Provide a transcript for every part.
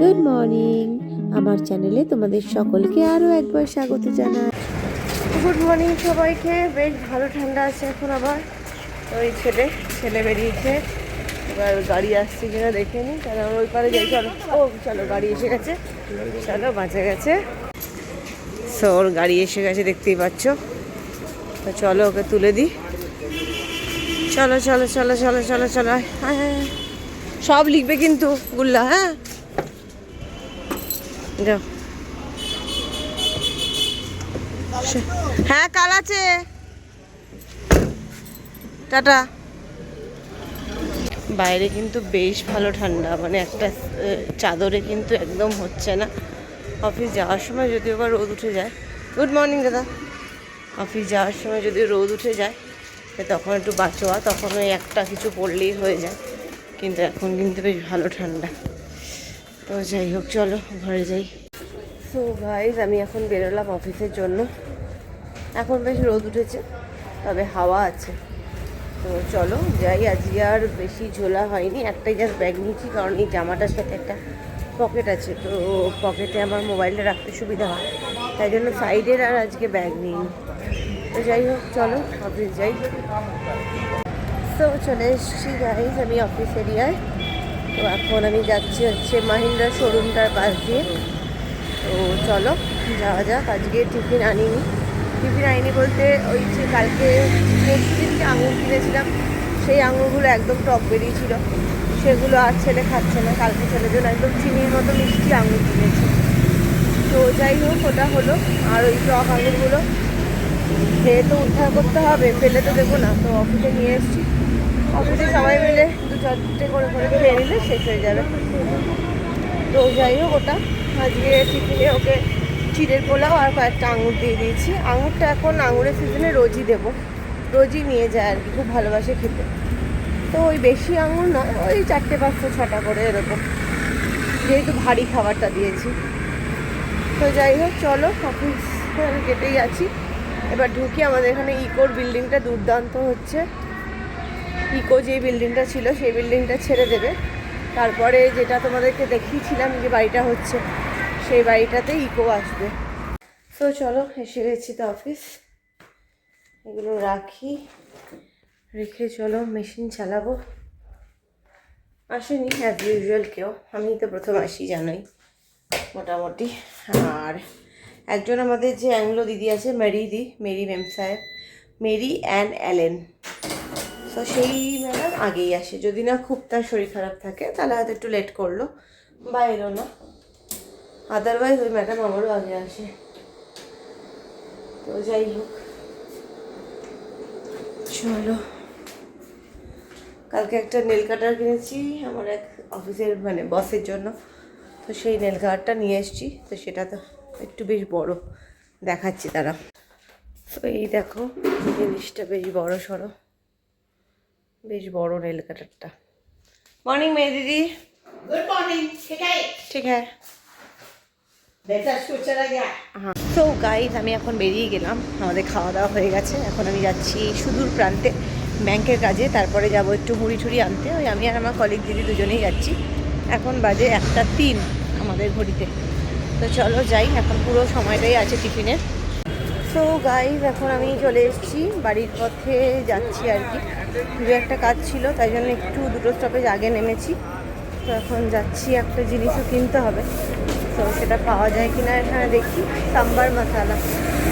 Good morning আমার চ্যানেলে তোমাদের সকলকে আরও একবার স্বাগত জানাই। গুড মর্নিং সবাইকে। বেশ ভালো ঠান্ডা আছে এখন আবার। ওই ছেলে ছেলে বেরিয়েছে। এবার গাড়ি আসছে কিনা দেখে নিই কারণ ওই পারে যাই। চলো। ও, চলো, গাড়ি এসে গেছে। চলো, বাঁচে গেছে। সো ওর গাড়ি এসে গেছে, দেখতেই পাচ্ছ। তো চলো, ওকে তুলে দিই। চলো চলো চলো চলো চলো চলো হ্যাঁ আয়। সব লিখবে কিন্তু, গুল্লা হ্যাঁ? যাও। হ্যাঁ কাল আছে। টাটা। বাইরে কিন্তু বেশ ভালো ঠান্ডা মানে একটা চাদরে কিন্তু একদম হচ্ছে না। অফিস যাওয়ার সময় যদি আবার রোদ উঠে যায়। গুড মর্নিং দাদা। অফিস যাওয়ার সময় যদি রোদ উঠে যায় তখন একটু বাঁচোয়া, তখন ওই একটা কিছু পড়লেই হয়ে যায়। কিন্তু এখন কিন্তু বেশ ভালো ঠান্ডা। তো যাই হোক, চলো, ঘরে যাই। সো গাইজ আমি এখন বেরোলাম অফিসের জন্য। এখন বেশ রোদ উঠেছে, তবে হাওয়া আছে। তো চলো যাই, আজকে আর বেশি ঝোলা হয়নি। একটাই জাস্ট ব্যাগ নিয়েছি, কারণ এই জামাটার সাথে একটা পকেট আছে। তো পকেটে আমার মোবাইলটা রাখতে সুবিধা হয়। তাই জন্য সাইডের আর আজকে ব্যাগ নিইনি। তো যাই হোক, চলো অফিস যাই। তো চলে এসেছি গাইজ আমি অফিস এরিয়ায় তো এখন আমি যাচ্ছি হচ্ছে মাহিন্দ্রা শোরুমটার পাশ দিয়ে। তো চলো, যাওয়া যাক। আজকে টিফিন আনিনি। টিফিন আনিনি বলতে ওই যে কালকে পরশু আঙুর কিনেছিলাম, সেই আঙুরগুলো একদম টক বেরিয়েছিল সেগুলো আর ছেলে খাচ্ছে না, কালকে ছেলের জন্য একদম চিনির মতো মিষ্টি আঙুর কিনেছি। তো যাই হোক, ওটা হলো। আর ওই টক আঙুরগুলো খেয়ে তো উদ্ধার করতে হবে, ফেলে তো দেবো না। তো অফিসে নিয়ে এসেছি। অফিসে সবাই মিলে চারটে করে করে খেয়ে নিলে শেষ হয়ে যাবে। তো যাই হোক ওটা। আজকে টিফিনে ওকে চিড়ের পোলাও আর কয়েকটা আঙুর দিয়ে দিয়েছি। আঙুরটা এখন আঙুরের সিজনে রোজই দেবো। রোজই নিয়ে যায় আর কি, খুব ভালোবাসে খেতে। তো ওই বেশি আঙুর নয় ওই চারটে, পাঁচটা, ছটা করে এরকম। যেহেতু ভারী খাবারটা দিয়েছি। তো যাই হোক, চলো অফিস কেটেই আছি। এবার ঢুকি আমাদের এখানে ইকোর বিল্ডিংটা দুর্দান্ত হচ্ছে। ইকো যে বিল্ডিংটা ছিল, সেই বিল্ডিংটা ছেড়ে দেবে। তারপরে যেটা তোমাদেরকে দেখিয়েছিলাম যে বাড়িটা হচ্ছে, সেই বাড়িটাতে ইকো আসবে। তো চলো, এসে গেছি তো অফিস এগুলো রাখি, রেখে চলো মেশিন চালাবো। আসেনি অ্যাজ ইউজুয়াল কেউ। আমি তো প্রথম আসি, জানোই। মোটামুটি। আর একজন আমাদের যে অ্যাংলো দিদি আছে, মেরি দি, মেরি মেম সাহেব। মেরি অ্যান্ড অ্যালেন তো সেই ম্যাডাম আগেই আসে। যদি না খুব তার শরীর খারাপ থাকে, তাহলে হয়তো একটু লেট করল। বা এলো না। আদারওয়াইজ ওই ম্যাডাম আমারও আগে আসে। তো যাই হোক। চলো। কালকে একটা নেল কাটার কিনেছি আমার এক অফিসের মানে বসের জন্য। তো সেই নেল কাটারটা নিয়ে এসেছি। তো সেটা তো একটু বেশ বড়। দেখাচ্ছি তারা। তো এই দেখো, জিনিসটা বেশ বড় সড়ো। বেশ বড় নেল কাটারটা। মর্নিং মেয়ে দিদি গুড মর্নিং ঠিক আছে? ঠিক আছে। তো গাইজ হ্যাঁ। আমি এখন বেরিয়ে গেলাম। আমাদের খাওয়া দাওয়া হয়ে গেছে। এখন আমি যাচ্ছি সুদূর প্রান্তে ব্যাংকের কাজে। তারপরে যাব একটু মুড়ি ঠুড়ি আনতে। ওই আমি আর আমার কলিগ দিদি দুজনেই যাচ্ছি। এখন বাজে একটা তিন আমাদের ঘড়িতে। তো চলো যাই এখন পুরো সময়টাই আছে টিফিনের তো গাইজ এখন আমি চলে এসেছি। বাড়ির পথে যাচ্ছি আর কি। দু একটা কাজ ছিল, তাই জন্য একটু দুটো স্টপেজ আগে নেমেছি। তো এখন যাচ্ছি, একটা জিনিসও কিনতে হবে। তো সেটা পাওয়া যায় কিনা এখানে দেখি। সাম্বার মশালা।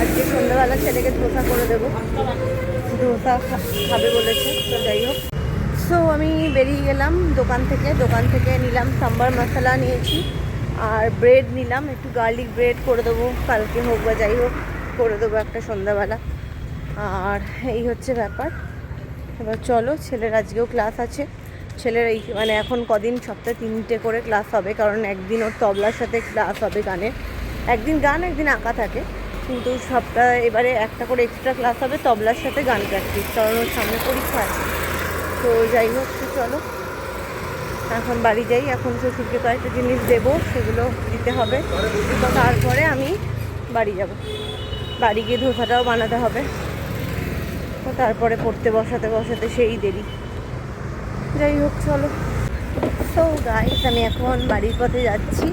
আজকে সন্ধ্যাবেলা ছেলেকে ধোসা করে দেবো। ধোসা খাবে বলেছে, তো যাই হোক। সো আমি বেরিয়ে গেলাম দোকান থেকে। দোকান থেকে নিলাম সাম্বার মশলা নিয়েছি। আর ব্রেড নিলাম। একটু গার্লিক ব্রেড করে দেবো, কালকে হোক বা যাই হোক। করে দেবো একটা সন্ধ্যাবেলা। আর এই হচ্ছে ব্যাপার। এবার চলো, ছেলের আজকেও ক্লাস আছে। ছেলের এই মানে এখন কদিন? সপ্তাহে তিনটে করে ক্লাস হবে, কারণ একদিন ওর তবলার সাথে ক্লাস হবে গানের। একদিন গান, একদিন আঁকা থাকে। কিন্তু সপ্তাহে এবারে একটা করে এক্সট্রা ক্লাস হবে তবলার সাথে গান প্র্যাকটিস কারণ ওর সামনে পরীক্ষা আছে। তো যাই হোক চলো। এখন বাড়ি যাই, এখন শ্বশুরকে কয়েকটা জিনিস দেবো, সেগুলো দিতে হবে। তারপরে আমি বাড়ি যাব। বাড়ি গিয়ে ধোসাটাও বানাতে হবে। তো তারপরে পড়তে বসাতে বসাতে সেই দেরি। যাই হোক, চলো। তো গাইস আমি এখন বাড়ির পথে যাচ্ছি।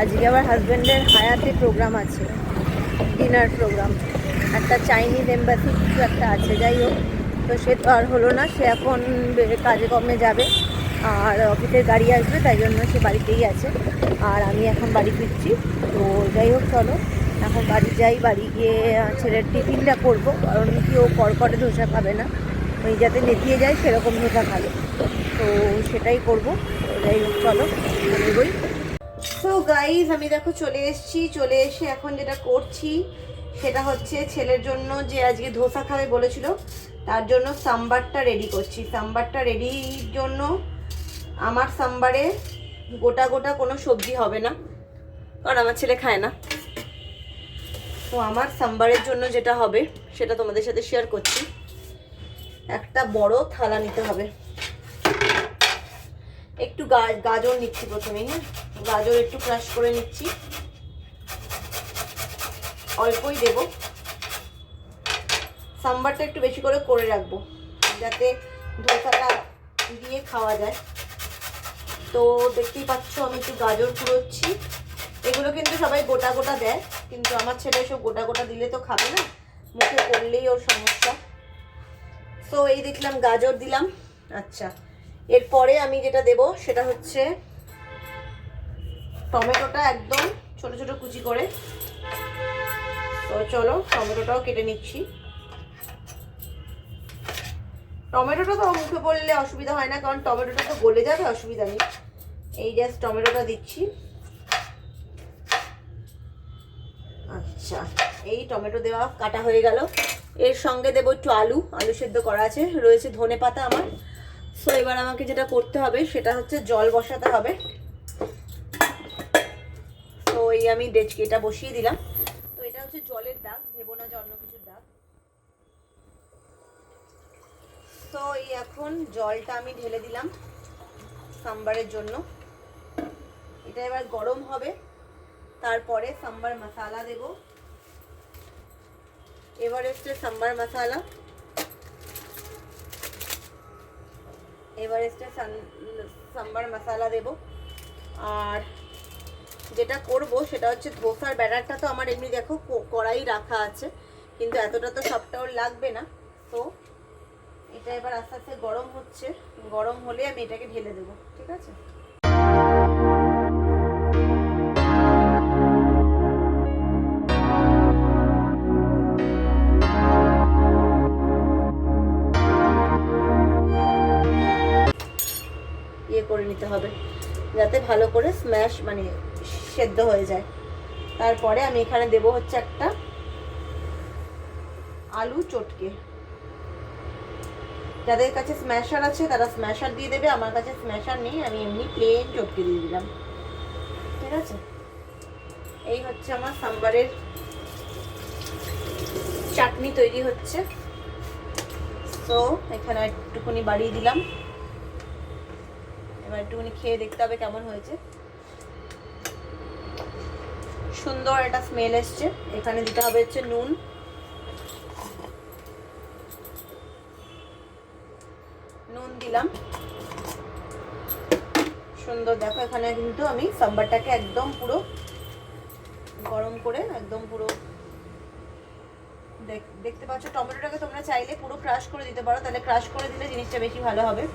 আজকে আবার হাজব্যান্ডের হায়াতে প্রোগ্রাম আছে। ডিনার প্রোগ্রাম একটা চাইনিজ এম্বাসি কিছু একটা আছে, যাই হোক। তো সে তো আর হলো না, সে এখন কাজে কর্মে যাবে। আর অফিসের গাড়ি আসবে, তাই জন্য সে বাড়িতেই আছে। আর আমি এখন বাড়ি ফিরছি। তো যাই হোক, চলো। এখন বাড়ি যাই, বাড়ি গিয়ে ছেলের টিফিনটা করব, কারণ কি ও কড়কড়ে ধোসা খাবে না। ওই যাতে নেতিয়ে যায়, সেরকম ধোসা খাবে। তো সেটাই করব। যাই চলো এগোই তো গাইজ আমি দেখো চলে এসেছি। চলে এসে এখন যেটা করছি, সেটা হচ্ছে ছেলের জন্য যে আজকে ধোসা খাবে বলেছিল, তার জন্য সাম্বারটা রেডি করছি। সাম্বারটা রেডির জন্য আমার সাম্বারে গোটা গোটা কোনো সবজি হবে না, কারণ আমার ছেলে খায় না। তো আমার সাম্বারের জন্য যেটা হবে, সেটা তোমাদের সাথে শেয়ার করছি। একটা বড় থালা নিতে হবে। একটু গাজর নিচ্ছি প্রথমে হ্যাঁ? গাজর একটু ক্রাশ করে নিচ্ছি। অল্পই দেব। সাম্বারটা একটু বেশি করে করে রাখব, যাতে ধোসাটা দিয়ে খাওয়া যায়। তো দেখতেই পাচ্ছ, আমি একটু গাজর কুড়োচ্ছি। এগুলো কিন্তু সবাই গোটা গোটা দেয়, কিন্তু আমার ছেলে সব গোটা গোটা দিলে তো খাবে না, মুখে করলেই ওর সমস্যা। তো এই দেখলাম, গাজর দিলাম। আচ্ছা এরপরে আমি যেটা দেব সেটা হচ্ছে টমেটোটা একদম ছোট ছোট কুচি করে। তো চলো, টমেটোটাও কেটে নিচ্ছি। টমেটোটা তো মুখে পড়লে অসুবিধা হয় না, কারণ টমেটোটা তো গলে যাবে, অসুবিধা নেই। এই জাস্ট টমেটোটা দিচ্ছি। আচ্ছা এই টমেটো দেওয়া কাটা হয়ে গেল। এর সঙ্গে দেবো একটু আলু আলু সেদ্ধ করা আছে, রয়েছে ধনে পাতা আমার। সো এবার আমাকে যেটা করতে হবে, সেটা হচ্ছে জল বসাতে হবে। তো এই আমি ডেচকি এটা বসিয়ে দিলাম। তো এটা হচ্ছে জলের দাগ, ভেবো না যে অন্য কিছুর দাগ। তো এই এখন জলটা আমি ঢেলে দিলাম সাম্বারের জন্য। এটা এবার গরম হবে। তারপরে সাম্বার মশালা দেব। এভারেস্টের সাম্বার মশালা। এভারেস্টের সাম্বার মশালা দেব। আর যেটা করব সেটা হচ্ছে ধোসার ব্যাটারটা তো আমার এমনি দেখো কড়াই রাখা আছে, কিন্তু এতটা তো সবটা ওর লাগবে না। তো এটা এবার আস্তে আস্তে গরম হচ্ছে। গরম হলে আমি এটাকে ঢেলে দেবো, ঠিক আছে? হবে, যাতে ভালো করে স্ম্যাশ মানে সেদ্ধ হয়ে যায়। তারপরে আমি এখানে দেব হচ্ছে একটা আলু চটকে। যাদের কাছে স্ম্যাশার আছে, তারা স্ম্যাশার দিয়ে দেবে, আমার কাছে স্ম্যাশার নেই, আমি এমনি প্লেন চটকে দিয়ে দিলাম। ঠিক আছে? এই হচ্ছে আমার সাম্বারের চাটনি তৈরি হচ্ছে। তো এখানে একটুখানি বাড়িয়ে দিলাম। এবার একটুখানি খেয়ে দেখতে হবে কেমন হয়েছে। সুন্দর একটা স্মেল এসছে। এখানে দিতে হবে হচ্ছে নুন। নুন দিলাম। সুন্দর, দেখো এখানে কিন্তু আমি সাম্বারটাকে একদম পুরো গরম করে একদম পুরো দেখ- দেখতে পাচ্ছ, টমেটোটাকে তোমরা চাইলে পুরো ক্রাশ করে দিতে পারো। তাহলে ক্রাশ করে দিলে জিনিসটা বেশি ভালো হবে।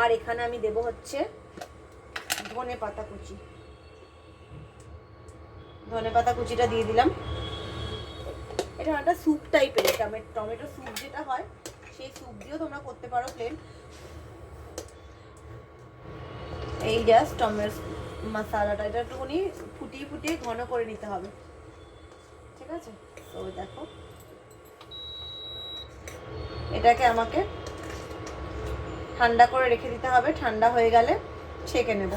আর এখানে আমি দেব হচ্ছে ধনে পাতা কুচি। ধনে পাতা কুচিটা দিয়ে দিলাম। এটা একটা স্যুপ টাইপের টমেটো স্যুপ যেটা হয়, সেই স্যুপ দিয়েও তোমরা করতে পারো প্লেন এই জাস্ট টমেটো মশালাটা এটা একটুখানি ফুটিয়ে ফুটিয়ে ঘন করে নিতে হবে। ঠিক আছে? তো দেখো। এটাকে আমাকে ঠান্ডা করে রেখে দিতে হবে, ঠান্ডা হয়ে গেলে ছেঁকে নেব।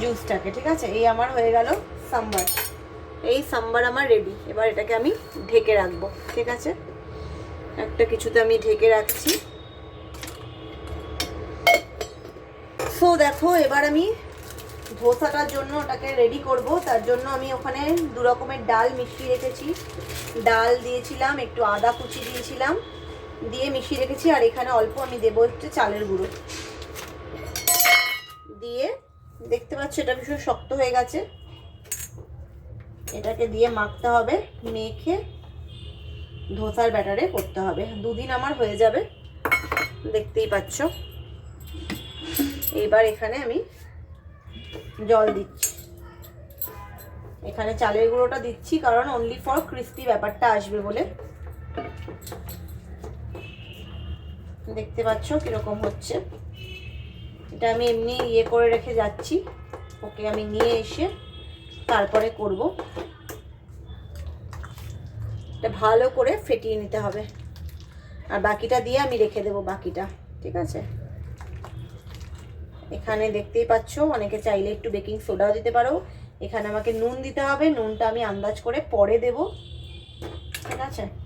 জুসটাকে, ঠিক আছে? এই আমার হয়ে গেল সাম্বার। এই সাম্বার আমার রেডি এবার এটাকে আমি ঢেকে রাখব, ঠিক আছে? একটা কিছুতে আমি ঢেকে রাখছি। সো দেখো, এবার আমি ধোসাটার জন্য ওটাকে রেডি করব। তার জন্য আমি ওখানে দু রকমের ডাল মিশিয়ে রেখেছি। ডাল দিয়েছিলাম, একটু আদা কুচি দিয়েছিলাম। দিয়ে মিশিয়ে রেখেছি, আর এখানে অল্প আমি দেবো হচ্ছে চালের গুঁড়ো। দিয়ে দেখতে পাচ্ছ এটা ভীষণ শক্ত হয়ে গেছে। এটাকে দিয়ে মাখতে হবে, মেখে ধোসার ব্যাটারে করতে হবে। দুদিন আমার হয়ে যাবে, দেখতেই পাচ্ছ। এইবার এখানে আমি জল দিচ্ছি। এখানে চালের গুঁড়োটা দিচ্ছি, কারণ অনলি ফর ক্রিস্পি ব্যাপারটা আসবে বলে। দেখতে পাচ্ছ কীরকম হচ্ছে। এটা আমি এমনি ইয়ে করে রেখে যাচ্ছি। ওকে আমি নিয়ে এসে তারপরে করব। এটা ভালো করে ফেটিয়ে নিতে হবে। আর বাকিটা দিয়ে আমি রেখে দেবো বাকিটা, ঠিক আছে? এখানে দেখতেই পাচ্ছ, অনেকে চাইলে একটু বেকিং সোডাও দিতে পারো। এখানে আমাকে নুন দিতে হবে। নুনটা আমি আন্দাজ করে পরে দেব। ঠিক আছে?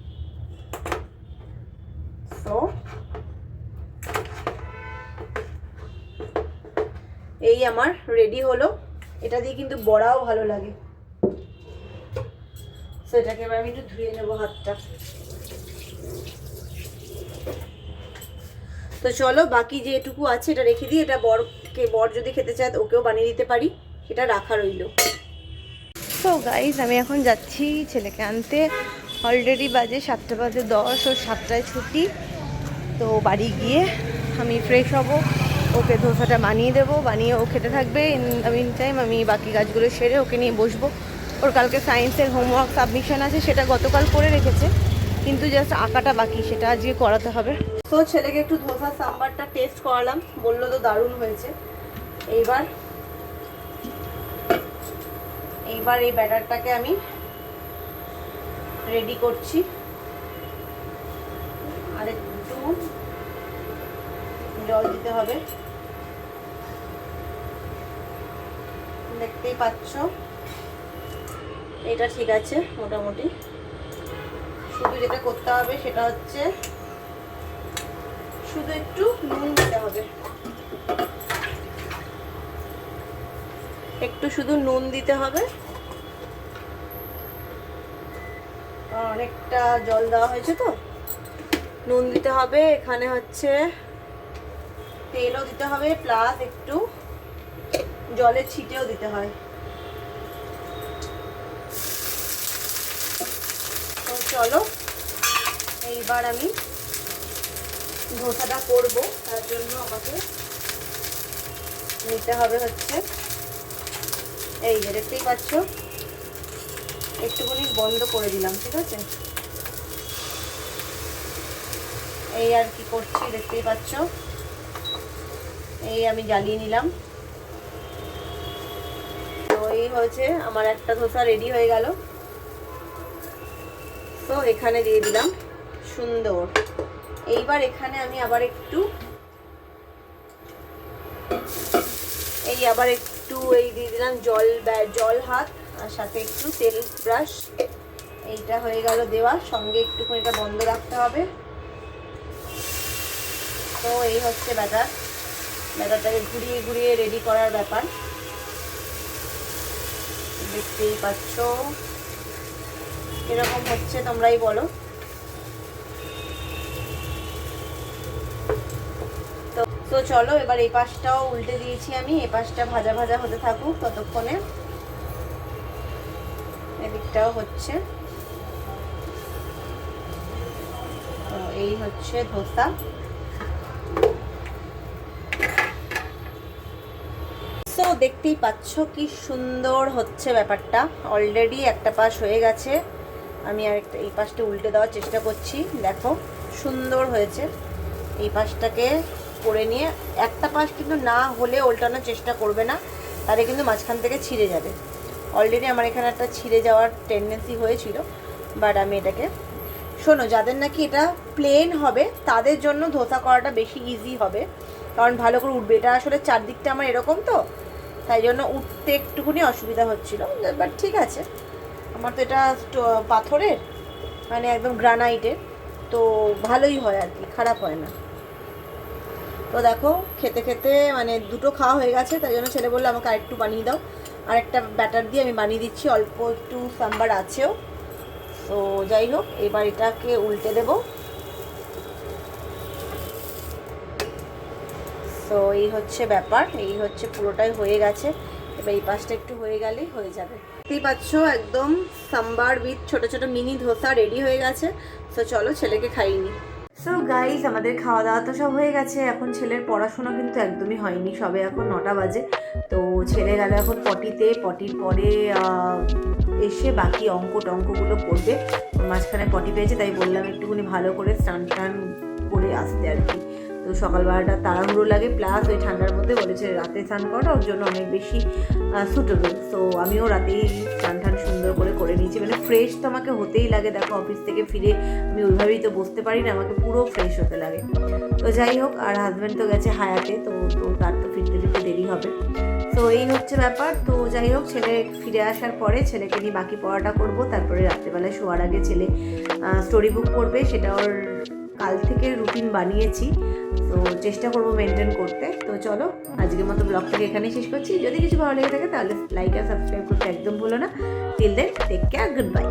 আমার রেডি হলো। এটা দিয়ে কিন্তু বড়াও ভালো লাগে। সেটাকে এবার আমি একটু ধুয়ে নেব হাতটা। তো চলো, বাকি যেটুকু আছে এটা রেখে দিই। এটা বরকে, বর যদি খেতে চায় ওকেও বানিয়ে দিতে পারি। এটা রাখা রইল। তো গাইজ আমি এখন যাচ্ছি ছেলেকে আনতে। অলরেডি বাজে সাতটা বাজে দশ ও সাতটায় ছুটি। তো বাড়ি গিয়ে আমি ফ্রেশ হব। ওকে ধোসাটা বানিয়ে দেবো, বানিয়ে ও খেতে থাকবে। ইন টাইম আমি বাকি কাজগুলো সেরে ওকে নিয়ে বসবো। ওর কালকে সায়েন্সের হোমওয়ার্ক সাবমিশন আছে, সেটা গতকাল করে রেখেছে। কিন্তু জাস্ট আঁকাটা বাকি, সেটা আজকে করাতে হবে। তো ছেলেকে একটু ধোসা সাম্বারটা টেস্ট করালাম, বলল তো দারুণ হয়েছে। এইবার এইবার এই ব্যাটারটাকে আমি রেডি করছি। আর একটু জল দিতে হবে। দেখতেই পাচ্ছ। এটা ঠিক আছে, মোটামুটি। শুধু যেটা করতে হবে সেটা হচ্ছে শুধু একটু নুন দিতে হবে। একটু শুধু নুন দিতে হবে। অনেকটা জল দেওয়া হয়েছে তো। নুন দিতে হবে, এখানে হচ্ছে তেলও দিতে হবে, প্লাস একটু জলের ছিটেও দিতে হয়। তো চলো, এইবার আমি ধোসাটা করব। তার জন্য আমাকে নিতে হবে হচ্ছে এই যে দেখতেই পাচ্ছ, একটুখানি বন্ধ করে দিলাম, ঠিক আছে? এই আর কি করছি, দেখতেই পাচ্ছ। এই আমি জ্বালিয়ে নিলাম। এই হয়েছে, আমার একটা ধোসা রেডি হয়ে গেল। তো এখানে দিয়ে দিলাম সুন্দর। এইবার এখানে আমি আবার একটু, এই আবার একটু এই দিয়ে দিলাম জল জল হাত, আর সাথে একটু তেল ব্রাশ। এইটা হয়ে গেল দেওয়া, সঙ্গে একটুখানি এটা বন্ধ রাখতে হবে। তো এই হচ্ছে ব্যাটার। ব্যাটারটাকে ঘুরিয়ে ঘুরিয়ে রেডি করার ব্যাপার। দেখতেই পাচ্ছ। এরকম হচ্ছে তোমরাই বলো। তো চলো, এবার এই পাশটাও উল্টে দিয়েছি আমি। এই পাশটা ভাজা ভাজা হতে থাকুক ততক্ষণে। এদিকটাও হচ্ছে। তো এই হচ্ছে ধোসা তো দেখতেই পাচ্ছ কি সুন্দর হচ্ছে ব্যাপারটা। অলরেডি একটা পাশ হয়ে গেছে। আমি আর একটা এই পাশটা উল্টে দেওয়ার চেষ্টা করছি। দেখো, সুন্দর হয়েছে। এই পাশটাকে করে নিয়ে একটা পাশ কিন্তু না হলে উল্টানোর চেষ্টা করবে না। তাহলে কিন্তু মাঝখান থেকে ছিঁড়ে যাবে। অলরেডি আমার এখানে একটা ছিঁড়ে যাওয়ার টেন্ডেন্সি হয়েছিল। বাট আমি এটাকে শোনো, যাদের নাকি এটা প্লেন হবে, তাদের জন্য ধোসা করাটা বেশি ইজি হবে। কারণ ভালো করে উঠবে। এটা আসলে চারদিকটা আমার এরকম তো। তাই জন্য উঠতে একটুখানি অসুবিধা হচ্ছিল। বাট ঠিক আছে। আমার তো এটা পাথরের মানে একদম গ্রানাইটের। তো ভালোই হয় আর কি, খারাপ হয় না। তো দেখো, খেতে খেতে মানে দুটো খাওয়া হয়ে গেছে, তাই জন্য ছেলে বলল আমাকে আরেকটু বানিয়ে দাও। আরেকটা ব্যাটার দিয়ে আমি বানিয়ে দিচ্ছি, অল্প একটু সাম্বার আছেও। তো যাই হোক, এবার এটাকে উল্টে দেব। সো এই হচ্ছে ব্যাপার, এই হচ্ছে পুরোটাই হয়ে গেছে। এবার এই পাশটা একটু হয়ে গেলেই হয়ে যাবে। দেখতেই পাচ্ছ, একদম সাম্বার উইথ ছোট ছোট মিনি ধোসা রেডি হয়ে গেছে। সো চলো ছেলেকে খাইনি সো গাইজ আমাদের খাওয়া দাওয়া তো সব হয়ে গেছে। এখন ছেলের পড়াশোনা কিন্তু একদমই হয়নি, সবে এখন নটা বাজে। তো ছেলে গেল এখন পটিতে, পটির পরে এসে বাকি অঙ্ক টঙ্কগুলো করবে। মাঝখানে পটি পেয়েছে, তাই বললাম একটুখানি ভালো করে স্নান টান করে আসতে আর কি। তো সকালবেলাটা তাড়াহুড়ো লাগে প্লাস ওই ঠান্ডার মধ্যে বলেছে রাতে স্নান করাটা, ওর জন্য অনেক বেশি সুটেবল তো আমিও রাতেই স্নান টান সুন্দর করে করে নিয়েছি। মানে ফ্রেশ তো আমাকে হতেই লাগে, দেখো অফিস থেকে ফিরে আমি ওইভাবেই তো বসতে পারি না, আমাকে পুরো ফ্রেশ হতে লাগে। তো যাই হোক, আর হাজব্যান্ড তো গেছে হায়াতে, তো তো তার তো ফিরতে ফিরতে দেরি হবে। তো এই হচ্ছে ব্যাপার। তো যাই হোক, ছেলে ফিরে আসার পরে ছেলেকে নিয়ে বাকি পড়াটা করব, তারপরে রাত্রেবেলায় শোয়ার আগে ছেলে স্টোরি বুক পড়বে সেটা ওর কাল থেকে রুটিন বানিয়েছি, তো চেষ্টা করব মেনটেন করতে। তো চলো, আজকের মতো ব্লগটাকে এখানেই শেষ করছি। যদি কিছু ভালো লেগে থাকে তাহলে লাইক আর সাবস্ক্রাইব করতে একদম ভুলো না। Till then take care good bye